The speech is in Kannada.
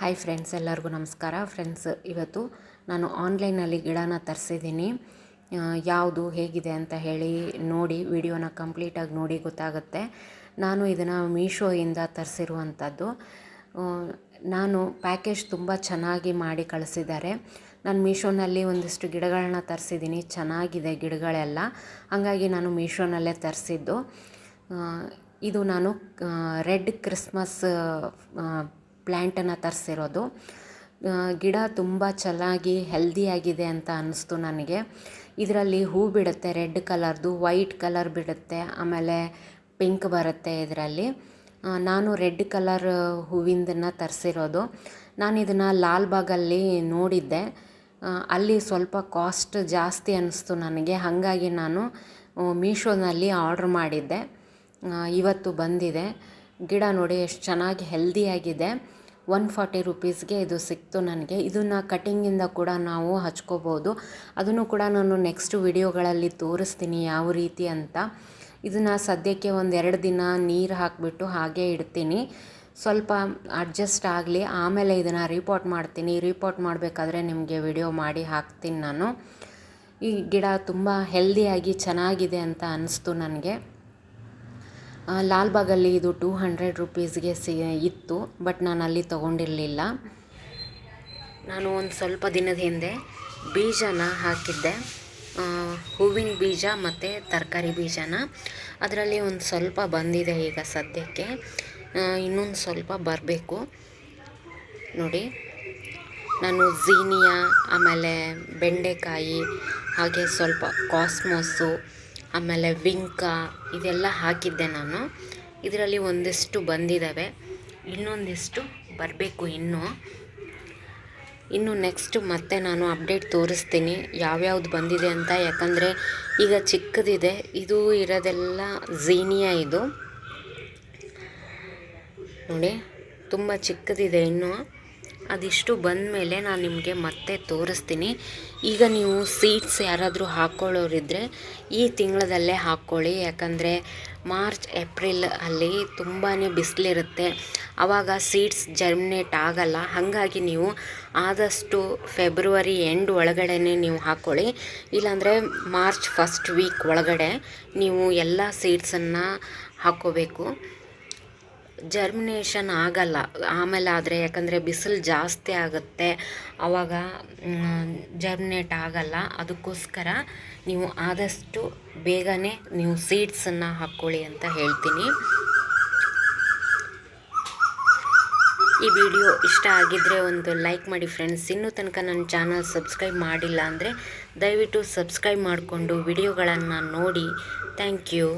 ಹಾಯ್ ಫ್ರೆಂಡ್ಸ್ ಎಲ್ಲರಿಗೂ ನಮಸ್ಕಾರ. ಫ್ರೆಂಡ್ಸ್ ಇವತ್ತು ನಾನು ಆನ್ಲೈನಲ್ಲಿ ಗಿಡನ ತರಿಸಿದ್ದೀನಿ. ಯಾವುದು, ಹೇಗಿದೆ ಅಂತ ಹೇಳಿ ನೋಡಿ ವಿಡಿಯೋನ ಕಂಪ್ಲೀಟಾಗಿ ನೋಡಿ ಗೊತ್ತಾಗುತ್ತೆ. ನಾನು ಇದನ್ನು ಮೀಶೋಯಿಂದ ತರಿಸಿರುವಂಥದ್ದು ನಾನು ಪ್ಯಾಕೇಜ್ ತುಂಬ ಚೆನ್ನಾಗಿ ಮಾಡಿ ಕಳಿಸಿದ್ದಾರೆ. ನಾನು ಮೀಶೋನಲ್ಲಿ ಒಂದಿಷ್ಟು ಗಿಡಗಳನ್ನ ತರಿಸಿದ್ದೀನಿ. ಚೆನ್ನಾಗಿದೆ ಗಿಡಗಳೆಲ್ಲ. ಹಾಗಾಗಿ ನಾನು ಮೀಶೋನಲ್ಲೇ ತರಿಸಿದ್ದು. ಇದು ನಾನು ರೆಡ್ ಕ್ರಿಸ್ಮಸ್ ಪ್ಲ್ಯಾಂಟನ್ನು ತರಿಸಿರೋದು. ಗಿಡ ತುಂಬ ಚೆನ್ನಾಗಿ ಹೆಲ್ದಿಯಾಗಿದೆ ಅಂತ ಅನ್ನಿಸ್ತು ನನಗೆ. ಇದರಲ್ಲಿ ಹೂ ಬಿಡುತ್ತೆ, ರೆಡ್ ಕಲರ್ದು, ವೈಟ್ ಕಲರ್ ಬಿಡುತ್ತೆ, ಆಮೇಲೆ ಪಿಂಕ್ ಬರುತ್ತೆ ಇದರಲ್ಲಿ. ನಾನು ರೆಡ್ ಕಲರ್ ಹೂವಿಂದನ್ನು ತರಿಸಿರೋದು. ನಾನು ಇದನ್ನು ಲಾಲ್ಬಾಗಲ್ಲಿ ನೋಡಿದ್ದೆ. ಅಲ್ಲಿ ಸ್ವಲ್ಪ ಕಾಸ್ಟ್ ಜಾಸ್ತಿ ಅನ್ನಿಸ್ತು ನನಗೆ. ಹಾಗಾಗಿ ನಾನು ಮೀಶೋನಲ್ಲಿ ಆರ್ಡ್ರ್ ಮಾಡಿದ್ದೆ. ಇವತ್ತು ಬಂದಿದೆ. ಗಿಡ ನೋಡಿ ಎಷ್ಟು ಚೆನ್ನಾಗಿ ಹೆಲ್ದಿಯಾಗಿದೆ ಒನ್ ಫಾರ್ಟಿ ರುಪೀಸ್ಗೆ ಇದು ಸಿಕ್ತು ನನಗೆ. ಇದನ್ನು ಕಟಿಂಗಿಂದ ಕೂಡ ನಾವು ಹಚ್ಕೋಬೋದು. ಅದನ್ನು ಕೂಡ ನಾನು ನೆಕ್ಸ್ಟ್ ವಿಡಿಯೋಗಳಲ್ಲಿ ತೋರಿಸ್ತೀನಿ ಯಾವ ರೀತಿ ಅಂತ. ಇದನ್ನು ಸದ್ಯಕ್ಕೆ ಒಂದು ಎರಡು ದಿನ ನೀರು ಹಾಕಿಬಿಟ್ಟು ಹಾಗೆ ಇಡ್ತೀನಿ. ಸ್ವಲ್ಪ ಅಡ್ಜಸ್ಟ್ ಆಗಲಿ, ಆಮೇಲೆ ಇದನ್ನು ರಿಪೋರ್ಟ್ ಮಾಡ್ತೀನಿ. ರಿಪೋರ್ಟ್ ಮಾಡಬೇಕಾದ್ರೆ ನಿಮಗೆ ವಿಡಿಯೋ ಮಾಡಿ ಹಾಕ್ತೀನಿ ನಾನು. ಈ ಗಿಡ ತುಂಬ ಹೆಲ್ದಿಯಾಗಿ ಚೆನ್ನಾಗಿದೆ ಅಂತ ಅನ್ನಿಸ್ತು ನನಗೆ. ಲಾಲ್ಬಾಗಲ್ಲಿ ಇದು ಟೂ ಹಂಡ್ರೆಡ್ ರುಪೀಸ್ಗೆ ಸಿ ಇತ್ತು, ಬಟ್ ನಾನು ಅಲ್ಲಿ ತೊಗೊಂಡಿರಲಿಲ್ಲ. ನಾನು ಒಂದು ಸ್ವಲ್ಪ ದಿನದ ಹಿಂದೆ ಬೀಜನ ಹಾಕಿದ್ದೆ. ಹೂವಿನ ಬೀಜ ಮತ್ತು ತರಕಾರಿ ಬೀಜನ. ಅದರಲ್ಲಿ ಒಂದು ಸ್ವಲ್ಪ ಬಂದಿದೆ ಈಗ ಸದ್ಯಕ್ಕೆ. ಇನ್ನೊಂದು ಸ್ವಲ್ಪ ಬರಬೇಕು. ನೋಡಿ, ನಾನು ಝೀನಿಯಾ, ಆಮೇಲೆ ಬೆಂಡೆಕಾಯಿ, ಹಾಗೆ ಸ್ವಲ್ಪ ಕಾಸ್ಮೋಸು ಆಮೇಲೆ ವಿಂಕ, ಇದೆಲ್ಲ ಹಾಕಿದ್ದೆ ನಾನು. ಇದರಲ್ಲಿ ಒಂದಿಷ್ಟು ಬಂದಿದ್ದಾವೆ ಇನ್ನೊಂದಿಷ್ಟು ಬರಬೇಕು ಇನ್ನೂ. ಇನ್ನು ನೆಕ್ಸ್ಟ್ ಮತ್ತೆ ನಾನು ಅಪ್ಡೇಟ್ ತೋರಿಸ್ತೀನಿ ಯಾವ್ಯಾವ್ದು ಬಂದಿದೆ ಅಂತ. ಯಾಕಂದರೆ ಈಗ ಚಿಕ್ಕದಿದೆ. ಇದು ಇರೋದೆಲ್ಲ ಝೀನಿಯಾ ಇದು. ನೋಡಿ, ತುಂಬ ಚಿಕ್ಕದಿದೆ ಇನ್ನು. ಅದಿಷ್ಟು ಬಂದ ಮೇಲೆ ನಾನು ನಿಮಗೆ ಮತ್ತೆ ತೋರಿಸ್ತೀನಿ. ಈಗ ನೀವು ಸೀಡ್ಸ್ ಯಾರಾದರೂ ಹಾಕ್ಕೊಳ್ಳೋರಿದ್ದರೆ ಈ ತಿಂಗಳದಲ್ಲೇ ಹಾಕ್ಕೊಳ್ಳಿ ಯಾಕಂದರೆ ಮಾರ್ಚ್, ಏಪ್ರಿಲ್ ಅಲ್ಲಿ ತುಂಬಾ ಬಿಸಿಲಿರುತ್ತೆ. ಆವಾಗ ಸೀಡ್ಸ್ ಜರ್ಮಿನೇಟ್ ಆಗಲ್ಲ. ಹಾಗಾಗಿ ನೀವು ಆದಷ್ಟು ಫೆಬ್ರವರಿ ಎಂಡ್ ಒಳಗಡೆ ನೀವು ಹಾಕ್ಕೊಳ್ಳಿ ಇಲ್ಲಾಂದರೆ ಮಾರ್ಚ್ ಫಸ್ಟ್ ವೀಕ್ ಒಳಗಡೆ ನೀವು ಎಲ್ಲ ಸೀಡ್ಸನ್ನು ಹಾಕ್ಕೋಬೇಕು ಜರ್ಮಿನೇಷನ್ ಆಗಲ್ಲ. ಆಮೇಲೆ ಆದರೆ ಯಾಕಂದರೆ ಬಿಸಿಲು ಜಾಸ್ತಿ ಆಗುತ್ತೆ. ಆವಾಗ ಜರ್ಮಿನೇಟ್ ಆಗಲ್ಲ. ಅದಕ್ಕೋಸ್ಕರ ನೀವು ಆದಷ್ಟು ಬೇಗನೆ ನೀವು ಸೀಡ್ಸನ್ನು ಹಾಕ್ಕೊಳ್ಳಿ ಅಂತ ಹೇಳ್ತೀನಿ. ಈ ವಿಡಿಯೋ ಇಷ್ಟ ಆಗಿದ್ದರೆ ಒಂದು ಲೈಕ್ ಮಾಡಿ ಫ್ರೆಂಡ್ಸ್. ಇನ್ನೂ ತನಕ ನನ್ನ ಚಾನಲ್ ಸಬ್ಸ್ಕ್ರೈಬ್ ಮಾಡಿಲ್ಲ ಅಂದರೆ ದಯವಿಟ್ಟು ಸಬ್ಸ್ಕ್ರೈಬ್ ಮಾಡಿಕೊಂಡು ವಿಡಿಯೋಗಳನ್ನು ನೋಡಿ. Thank you.